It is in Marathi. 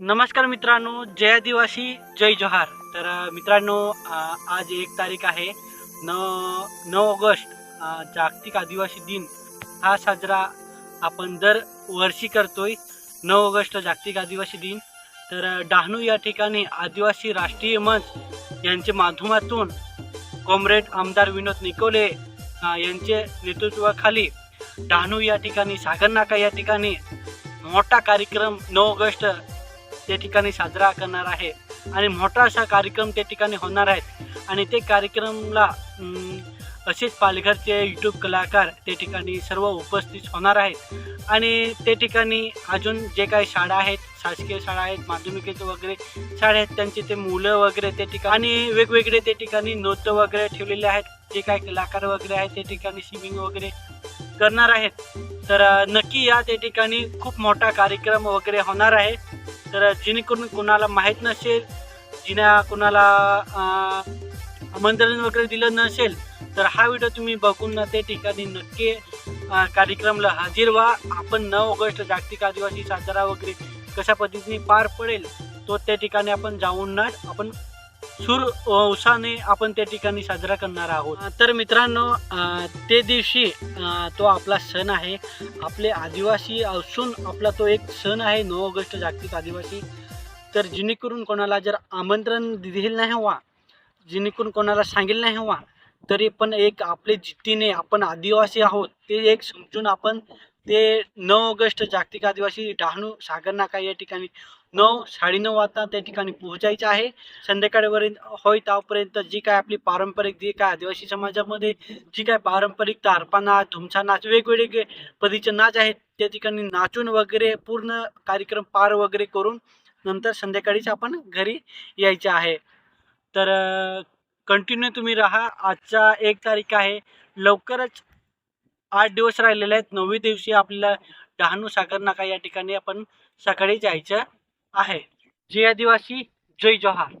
नमस्कार मित्रांनो जय आदिवासी जय जोहार. तर मित्रांनो आज एक तारीख आहे. न नऊ ऑगस्ट जागतिक आदिवासी दिन. हा साजरा आपण दर वर्षी करतोय. नऊ ऑगस्ट जागतिक आदिवासी दिन. तर डहाणू या ठिकाणी आदिवासी राष्ट्रीय मंच यांच्या माध्यमातून कॉम्रेड आमदार विनोद निकोले यांचे नेतृत्वाखाली डहाणू या ठिकाणी सागर नाका या ठिकाणी मोठा कार्यक्रम नऊ ऑगस्ट त्या ठिकाणी साजरा करणार आहे. आणि मोठा असा कार्यक्रम त्या ठिकाणी होणार आहेत आणि ते कार्यक्रमला असेच पालघरचे यूट्यूब कलाकार त्या ठिकाणी सर्व उपस्थित होणार आहेत. आणि त्या ठिकाणी अजून जे काही शाळा आहेत शासकीय शाळा आहेत माध्यमिकेचं वगैरे शाळा आहेत त्यांची ते मुलं वगैरे त्या ठिकाणी आणि वेगवेगळे त्या ठिकाणी नृत्य वगैरे ठेवलेले आहेत. जे काही कलाकार वगैरे आहेत त्या ठिकाणी सिंगिंग वगैरे करणार आहेत. तर नक्की या त्या ठिकाणी खूप मोठा कार्यक्रम वगैरे होणार आहे. तर जेणेकरून कोणाला माहीत नसेल जिना कोणाला आमंत्रण वगैरे दिलं नसेल तर हा व्हिडिओ तुम्ही बघून ना त्या ठिकाणी नक्की कार्यक्रमला हजर व्हा. आपण नऊ ऑगस्ट जागतिक आदिवासी साजरा वगैरे कशा पद्धतीने पार पडेल तो त्या ठिकाणी आपण जाऊन ना आपण सूर उत्साहाने आपण त्या ठिकाणी साजरा करणार आहोत. तर मित्रांनो ते दिवशी तो आपला सण आहे. आपले आदिवासी असून आपला तो एक सण आहे नऊ ऑगस्ट जागतिक आदिवासी. तर जेणेकरून कोणाला जर आमंत्रण दिलेलं नाही हवा जेणेकरून कोणाला सांगेल नाही हवा तरी पण एक आपले जिद्दीने आपण आदिवासी आहोत ते एक समजून आपण ते नऊ ऑगस्ट जागतिक आदिवासी डहाणू सागर नाका या ठिकाणी नऊ साडेनऊ वाजता त्या ठिकाणी पोहोचायचं आहे. संध्याकाळपर्यंत होय तावपर्यंत जी काय आपली पारंपरिक जी काय आदिवासी समाजामध्ये जी काय पारंपरिक तारपा नाच धुमछा नाच वेगवेगळे पद्धतीचे नाच आहेत त्या ठिकाणी नाचून वगैरे पूर्ण कार्यक्रम पार वगैरे करून नंतर संध्याकाळीच आपण घरी यायचे आहे. तर कंटिन्यू तुम्ही राहा. आजचा एक तारीख आहे. लवकरच आठ दिवस राहिलेले आहेत. नववी दिवशी आपल्याला डहाणू सागर नाका या ठिकाणी आपण सकाळी जायचं आहे. जय आदिवासी जय जोहार.